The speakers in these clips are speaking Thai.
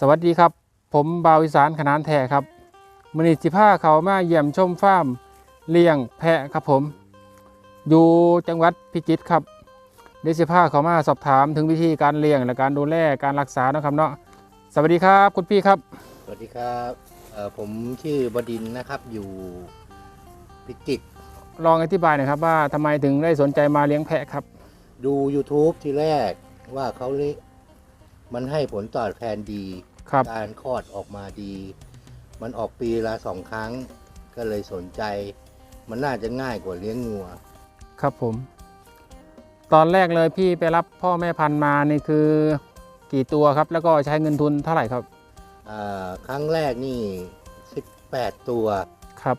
สวัสดีครับ ผมบาวอีสานขนานแท้ครับมณีสิผ้าเขามาเยี่ยมชมฟาร์มเลี้ยงแพะครับผม อยู่จังหวัดพิจิตรครับเดี๋ยวสิผ้าเขามาสอบถามถึงวิธีการเลี้ยงและการดูแลการรักษาเนาะครับเนาะสวัสดีครับคุณพี่ครับสวัสดีครับเอ่อผมชื่อบดินทร์นะครับอยู่พิจิตรลองอธิบายหน่อยครับว่าทำไมถึงได้สนใจมาเลี้ยงแพะครับ ดู YouTube ทีแรกว่าเขาเลิ มันให้ผลตอบแทนดี ครับ การคลอดออกมาดี มันออกปีละสองครั้ง ก็เลยสนใจ มันน่าจะง่ายกว่าเลี้ยงงัว ครับผม ตอนแรกเลยพี่ไปรับพ่อแม่พันธุ์มานี่คือกี่ตัวครับ แล้วก็ใช้เงินทุนเท่าไหร่ครับ อ่า ครั้งแรกนี่ 18 ตัว ครับ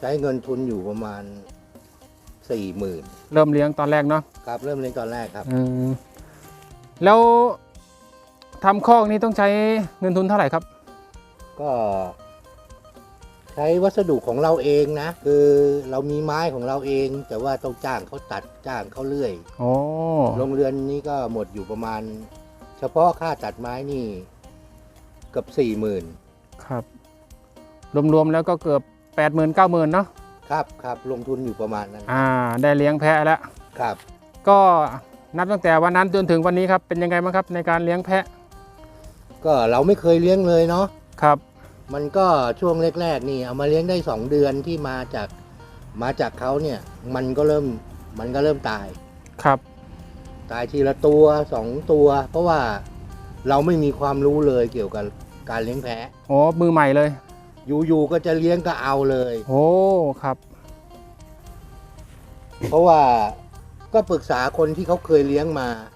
ใช้เงินทุนอยู่ประมาณ 40,000 เริ่มเลี้ยงตอนแรกเนาะครับ เริ่มเลี้ยงตอนแรกครับ อืมแล้ว ทำคอกนี้ต้องใช้เงินทุนเท่าไหร่ครับ ก็ใช้วัสดุของเราเองนะ คือเรามีไม้ของเราเอง แต่ว่าต้องจ้างเขาตัดจ้างเขาเลื่อยโอ้โรงเรือนนี้ก็หมดอยู่ประมาณ เฉพาะค่าตัดไม้นี่เกือบสี่หมื่นครับ รวมๆแล้วก็เกือบแปดหมื่นเก้าหมื่นเนาะครับครับลงทุนอยู่ประมาณนั้นอ่า ได้เลี้ยงแพะแล้ว ครับ ก็นับตั้งแต่วันนั้นจนถึงวันนี้ครับเป็นยังไงบ้างครับในการเลี้ยงแพะ ก็เราไม่เคยเลี้ยงเลยเนาะครับ มันก็ช่วงแรกๆนี่เอามาเลี้ยงได้สองเดือนที่มาจากมาจากเขาเนี่ย มันก็เริ่มมันก็เริ่มตายครับ ตายทีละตัวสองตัว เพราะว่าเราไม่มีความรู้เลยเกี่ยวกับการเลี้ยงแพะโอ้มือใหม่เลย อยู่ๆก็จะเลี้ยงก็เอาเลย โอ้ครับ เพราะว่าก็ปรึกษาคนที่เขาเคยเลี้ยงมาครับ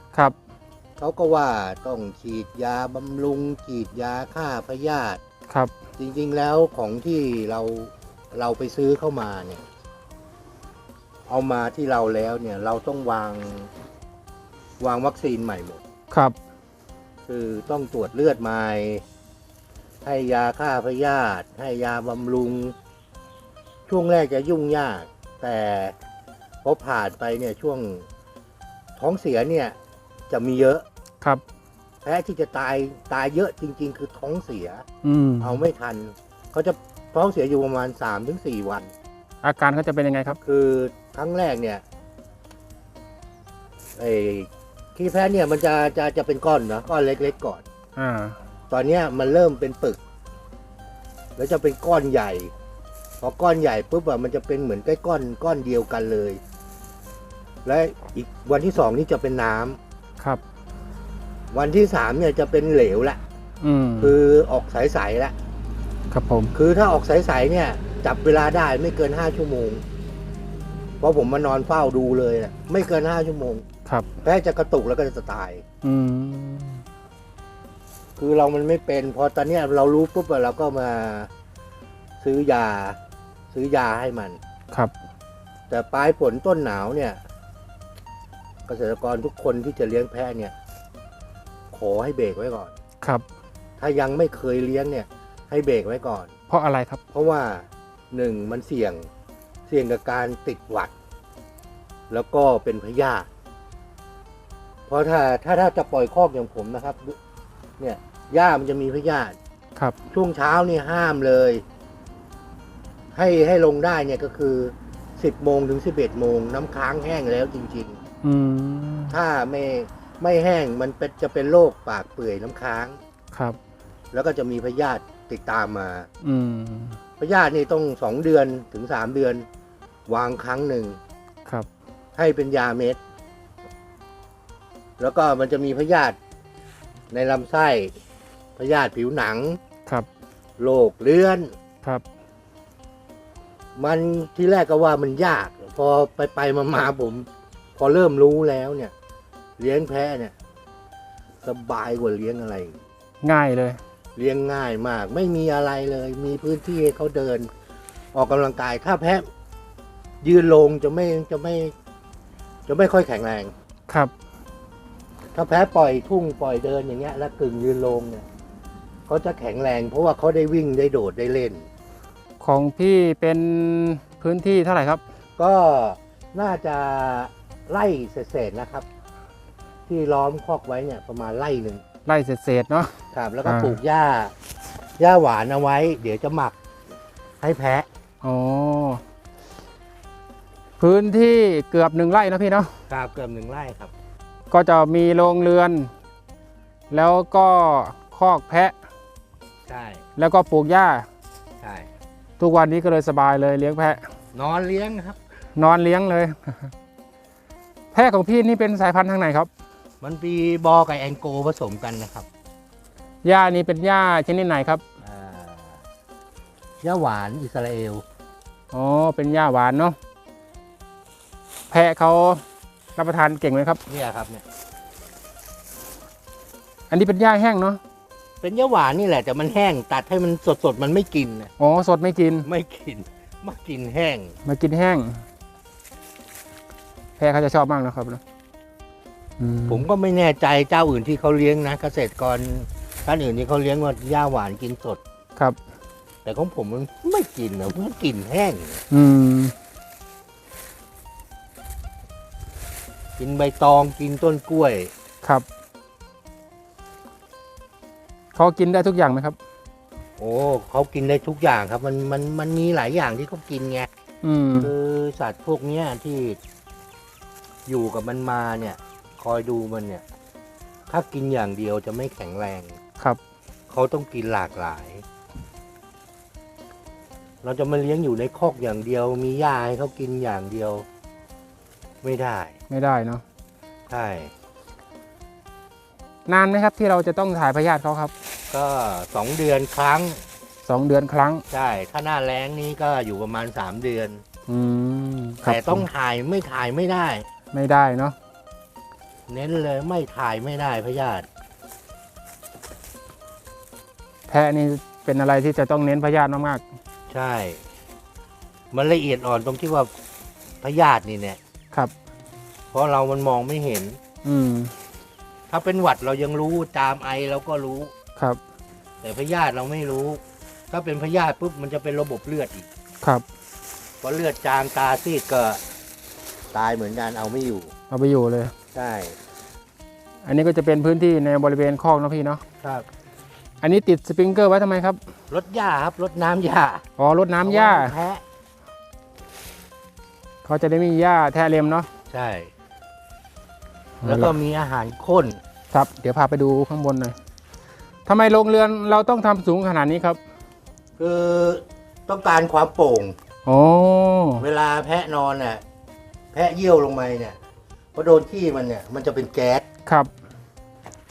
เขาก็ว่าต้องฉีดยาบำรุงฉีดยาฆ่าพยาธิครับ จริงๆแล้วของที่เราเราไปซื้อเข้ามาเนี่ย เอามาที่เราแล้วเนี่ย เราต้องวางวางวัคซีนใหม่หมด ครับ คือต้องตรวจเลือดใหม่ ให้ยาฆ่าพยาธิให้ยาบำรุง ช่วงแรกจะยุ่งยาก แต่พอผ่านไปเนี่ยช่วงท้องเสียเนี่ย จะมีเยอะครับ แพ้ที่จะตายตายเยอะจริง ๆ คือท้องเสีย อืมเอาไม่ทันเขาจะท้องเสียอยู่ประมาณ3-4ถึงวัน อาการเขาจะเป็นยังไงครับ คือครั้งแรกเนี่ยไอ้ขี้แพ้เนี่ยมันจะจะจะเป็นก้อนนะก้อนเล็ก ๆ ก่อน อ่า ตอนเนี้ยมันเริ่มเป็นปึก แล้วจะเป็นก้อนใหญ่ พอก้อนใหญ่ปุ๊บอะมันจะเป็นเหมือนใกล้ก้อนก้อนเดียวกันเลย และอีกวันที่สองนี่จะเป็นน้ำครับ วันที่สามเนี่ยจะเป็นเหลวละอืมคือออกใสๆละครับผม คือถ้าออกใสๆเนี่ย จับเวลาได้ไม่เกินห้าชั่วโมง เพราะผมมานอนเฝ้าดูเลยนะไม่เกินห้าชั่วโมงครับ แพ้จะกระตุกแล้วก็จะตาย อืมคือเรามันไม่เป็น พอตอนเนี้ยเรารู้ปุ๊บอะเราก็มาซื้อยา ซื้อยาให้มัน ครับ แต่ปลายฝนต้นหนาวเนี่ย เกษตรกรทุกคนที่จะเลี้ยงแพะเนี่ย ขอให้เบรกไว้ก่อน ครับ ถ้ายังไม่เคยเลี้ยงเนี่ย ให้เบรกไว้ก่อน เพราะอะไรครับ เพราะว่าหนึ่งมันเสี่ยงเสี่ยงกับการติดหวัด แล้วก็เป็นพยาธิเพราะถ้าถ้าถ้าจะปล่อยคอกอย่างผมนะครับ เนี่ยหญ้ามันจะมีพยาธิครับ ช่วงเช้านี่ห้ามเลย ให้ให้ลงได้เนี่ยก็คือสิบโมงถึงสิบเอ็ดโมงน้ำค้างแห้งแล้วจริงอืมๆถ้าไม่ ไม่แห้งมันเป็นจะเป็นโรคปากเปื่อยน้ำค้าง ครับ แล้วก็จะมีพยาธิติดตามมา อืม พยาธินี่ต้องสองเดือนถึงสามเดือน วางครั้งหนึ่ง ครับ ให้เป็นยาเม็ด แล้วก็มันจะมีพยาธิในลำไส้ พยาธิผิวหนังครับ โรคเลื้อน ครับ มันที่แรกก็ว่ามันยาก พอไปไปมามาผม พอเริ่มรู้แล้วเนี่ย เลี้ยงแพะเนี่ย สบายกว่าเลี้ยงอะไร ง่ายเลย เลี้ยงง่ายมาก ไม่มีอะไรเลย มีพื้นที่ให้เขาเดิน ออกกำลังกายถ้าแพะ ยืนลงจะไม่จะไม่ จะไม่ค่อยแข็งแรง ครับ ถ้าแพะปล่อยทุ่งปล่อยเดินอย่างเงี้ย แล้วกึ่งยืนลงเนี่ยเขาจะแข็งแรง เพราะว่าเขาได้วิ่งได้โดดได้เล่น ของพี่เป็นพื้นที่เท่าไหร่ครับ ก็น่าจะไล่เศษๆนะครับ ที่ล้อมคอกไว้เนี่ยประมาณไล่หนึ่งไร่เศษๆเนาะ ครับ แล้วก็อ่า ปลูกหญ้าหญ้าหวานเอาไว้ เดี๋ยวจะหมักให้แพะอ๋อพื้นที่เกือบหนึ่งไร่นะพี่เนาะ ครับเกือบหนึ่งไร่ครับ ก็จะมีโรงเรือน แล้วก็คอกแพะ ใช่แล้วก็ปลูกหญ้า ใช่ทุกวันนี้ก็เลยสบายเลยเลี้ยงแพะ นอนเลี้ยงครับ นอนเลี้ยงเลย แพะของพี่นี่เป็นสายพันธุ์ทางไหนครับ มันปีบอกับแองโกผสมกันนะครับหญ้านี่เป็นหญ้าชนิดไหนครับอ่าหญ้าหวานอิสราเอลอ๋อเป็นหญ้าหวานเนาะแพะเขารับประทานเก่งไหมครับ เนี่ยครับเนี่ยอันนี้เป็นหญ้าแห้งเนาะเป็นหญ้าหวานนี่แหละแต่มันแห้งตัดให้มันสดๆมันไม่กินนะอ๋อสดไม่กินไม่กินมากินแห้งมากินแห้ง แพะเขาจะชอบมากนะครับอื ผมก็ไม่แน่ใจเจ้าอื่นที่เขาเลี้ยงนะเกษตรกรท่านอื่นที่เขาเลี้ยงว่าหญ้าหวานกินสดครับ แต่ของผมมันไม่กินนะมันกินแห้ง อืม กินใบตองกินต้นกล้วยครับเขากินได้ทุกอย่างไหมครับ โอ้เขากินได้ทุกอย่างครับ มันมันมันมีหลายอย่างที่เขากินไงอืมคือสัตว์พวกเนี้ยที่อยู่กับมันมาเนี่ย คอยดูมันเนี่ย ถ้ากินอย่างเดียวจะไม่แข็งแรง ครับ เขาต้องกินหลากหลาย เราจะมาเลี้ยงอยู่ในคอกอย่างเดียว มีหญ้าให้เขากินอย่างเดียว ไม่ได้ไม่ได้เนาะใช่นานไหมครับที่เราจะต้องถ่ายพยาธิเขาครับก็สองเดือนครั้งสองเดือนครั้ง ใช่ ถ้าหน้าแล้งนี่ก็อยู่ประมาณสามเดือน อืมครับแต่ต้องถ่ายไม่ถ่ายไม่ได้ ไม่ได้เนาะ เน้นเลยไม่ถ่ายไม่ได้พยาธิแพะนี่เป็นอะไรที่จะต้องเน้นพยาธิมากใช่ มันละเอียดอ่อนตรงที่ว่าพยาธินี่เนี่ย ๆครับ เพราะเรามันมองไม่เห็น อืมถ้าเป็นหวัดเรายังรู้จามไอเราก็รู้ ครับแต่พยาธิเราไม่รู้ ถ้าเป็นพยาธิปุ๊บมันจะเป็นระบบเลือดอีกครับพอเลือดจางตาซีดก็ตายเหมือนกันเอาไม่อยู่ เอาไปอยู่เลย ใช่อันนี้ก็จะเป็นพื้นที่ในบริเวณคอกเนาะพี่เนาะครับอันนี้ติดสปริงเกอร์ไว้ทำไมครับรดหญ้าครับรดน้ำหญ้าอ๋อรดน้ำหญ้าเอไว้ให้แพะเขาจะได้มีหญ้าแทะเล็มเนาะใช่ แล้วก็มีอาหารข้นครับ เดี๋ยวพาไปดูข้างบนหน่อยทำไมโรงเรือนเราต้องทำสูงขนาดนี้ครับคือต้องการความโปร่งโอ้เวลาแพะนอนเนี่ยแพะเยี่ยวลงไปเนี่ย พอโดนขี้มันเนี่ยมันจะเป็นแก๊สครับ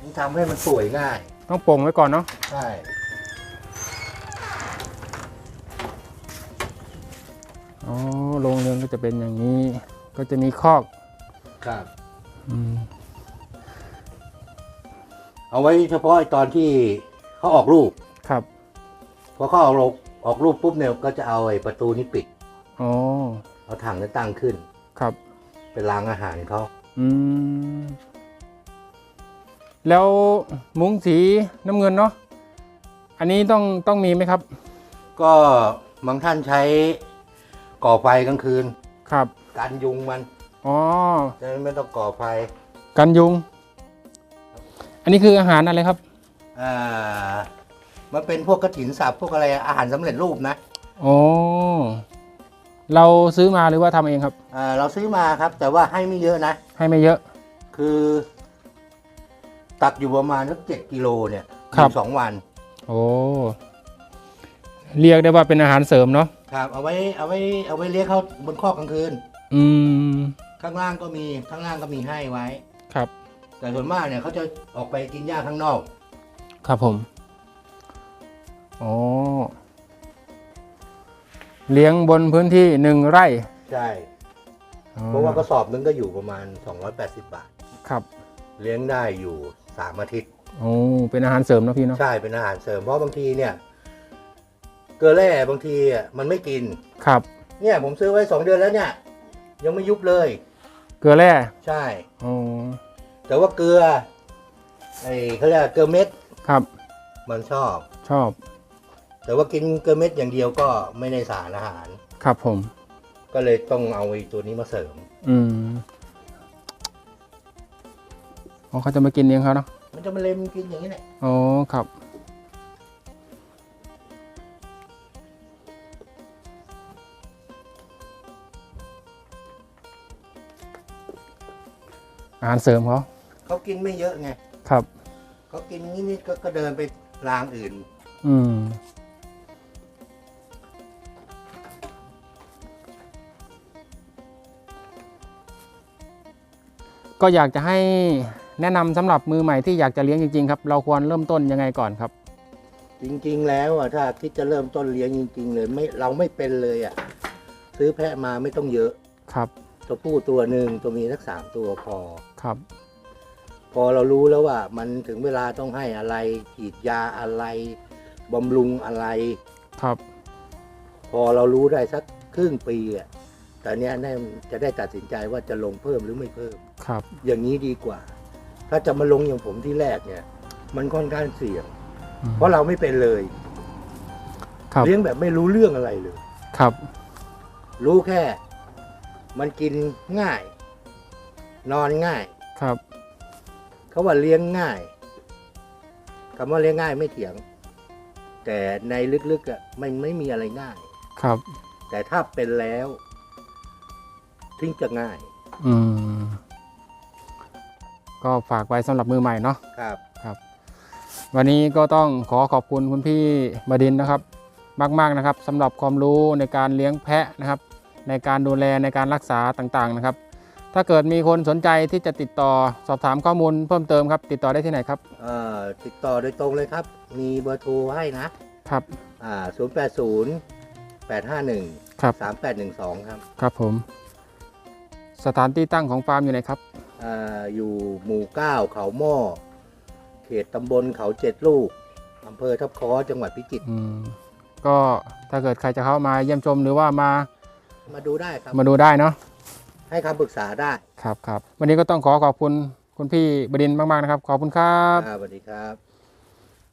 มันทำให้มันสวยง่าย ต้องโป่งไว้ก่อนเนาะใช่อ๋อโรงเรือนก็จะเป็นอย่างนี้ ก็จะมีคอกครับ อืมเอาไว้เฉพาะไอ้ตอนที่เขาออกลูกครับพอเขาออกลูกออกลูกปุ๊บเนี่ยก็จะเอาไอ้ประตูนี้ปิด อ๋อเอาถังนี้ตั้งขึ้น ครับ เป็นรางอาหารเขา อืม แล้วมุ้งสีน้ำเงินเนาะ อันนี้ต้องต้องมีไหมครับ ก็บางท่านใช้ก่อไฟกลางคืน ครับ กันยุงมันอ๋อจะได้ไม่ต้องก่อไฟ กันยุง อันนี้คืออาหารอะไรครับ อ่า มันเป็นพวกกระถินสับพวกอะไรอาหารสำเร็จรูปนะ อ๋อ เราซื้อมาหรือว่าทำเองครับอ่าเราซื้อมาครับ แต่ว่าให้ไม่เยอะนะ ให้ไม่เยอะ คือ ตักอยู่ประมาณสักเจ็ดกิโลเนี่ยครับ อยู่สองวัน โอ้เรียกได้ว่าเป็นอาหารเสริมเนาะครับ เอาไว้เอาไว้เอาไว้เลี้ยงเขาบนคอกกลางคืน อืมข้างล่างก็มีข้างล่างก็มีให้ไว้ ครับ แต่ส่วนมากเนี่ยเขาจะออกไปกินหญ้าข้างนอก ครับผม อ๋อ เลี้ยงบนพื้นที่หนึ่งไร่ใช่อ๋อเพราะว่ากระสอบนึงก็อยู่ประมาณ 280 บาท ครับ เลี้ยงได้อยู่สามอาทิตย์โอ้เป็นอาหารเสริมเนาะพี่เนาะใช่เป็นอาหารเสริมเพราะบางทีเนี่ย เกลือแร่บางทีอะมันไม่กิน ครับ เนี่ยผมซื้อไว้สองเดือนแล้วเนี่ย ยังไม่ยุบเลย เกลือแร่ใช่อ๋อแต่ว่าเกลือไอ้เขาเรียกเกลือเม็ดครับ มันชอบชอบ แต่ว่ากินเกลือเม็ดอย่างเดียวก็ไม่ได้สารอาหาร ครับผม ก็เลยต้องเอาไอ้ตัวนี้มาเสริม อืมอ๋อเขาจะมากินเลี้ยงเขาเนาะมันจะมาเล็มกินอย่างนี้แหละอ๋อครับ อาหารเสริมเขาเขากินไม่เยอะไงครับ เขากินนิดๆก็ก็เดินไปรางอื่น อืม ก็อยากจะให้แนะนำสำหรับมือใหม่ที่อยากจะเลี้ยงจริงๆครับ เราควรเริ่มต้นยังไงก่อนครับ จริงๆ แล้วอะถ้าคิดจะเริ่มต้นเลี้ยงจริง ๆ เลยไม่เราไม่เป็นเลยอะซื้อแพะมาไม่ต้องเยอะครับตัวผู้ตัวหนึ่งตัวเมียสักสามตัวพอครับ พอเรารู้แล้วว่า มันถึงเวลาต้องให้อะไรฉีดยาอะไรบำรุงอะไรครับ พอเรารู้ได้สักครึ่งปีอะ แต่เนี้ยแน่จะได้ตัดสินใจว่าจะลงเพิ่มหรือไม่เพิ่ม ครับ อย่างนี้ดีกว่า ถ้าจะมาลงอย่างผมที่แรกเนี่ย มันค่อนข้างเสี่ยง อืมเพราะเราไม่เป็นเลย ครับ เลี้ยงแบบไม่รู้เรื่องอะไรเลย ครับ รู้แค่ มันกินง่าย นอนง่าย ครับ เขาว่าเลี้ยงง่ายคำว่าเลี้ยงง่ายไม่เถียง แต่ในลึกๆอะมันไม่มีอะไรง่าย ครับ แต่ถ้าเป็นแล้ว ถึงจะง่าย อืมก็ฝากไว้สำหรับมือใหม่เนาะ ครับ วันนี้ก็ต้องขอขอบคุณคุณพี่บดินทร์นะครับ มากๆนะครับสำหรับความรู้ในการเลี้ยงแพะนะครับ ในการดูแลในการรักษาต่างๆนะครับ ถ้าเกิดมีคนสนใจที่จะติดต่อสอบถามข้อมูลเพิ่มเติมครับ ติดต่อได้ที่ไหนครับเอ่อ ติดต่อโดยตรงเลยครับ มีเบอร์โทรให้นะ ครับอ่าศูนย์แปดศูนย์แปดห้าหนึ่งครับสามแปดหนึ่งสองครับ ครับผม สถานที่ตั้งของฟาร์มอยู่ไหนครับ อ่าอยู่หมู่เก้าเขาหม้อเขตตำบลเขาเจ็ดลูกอำเภอทับคอจังหวัดพิจิตรอืมก็ถ้าเกิดใครจะเข้ามาเยี่ยมชมหรือว่ามามาดูได้ครับ มาดูได้เนาะให้คำปรึกษาได้ครับครับวันนี้ก็ต้องขอขอบคุณคุณพี่บดินทร์มากๆนะครับ ขอบคุณครับ อ่าสวัสดีครับ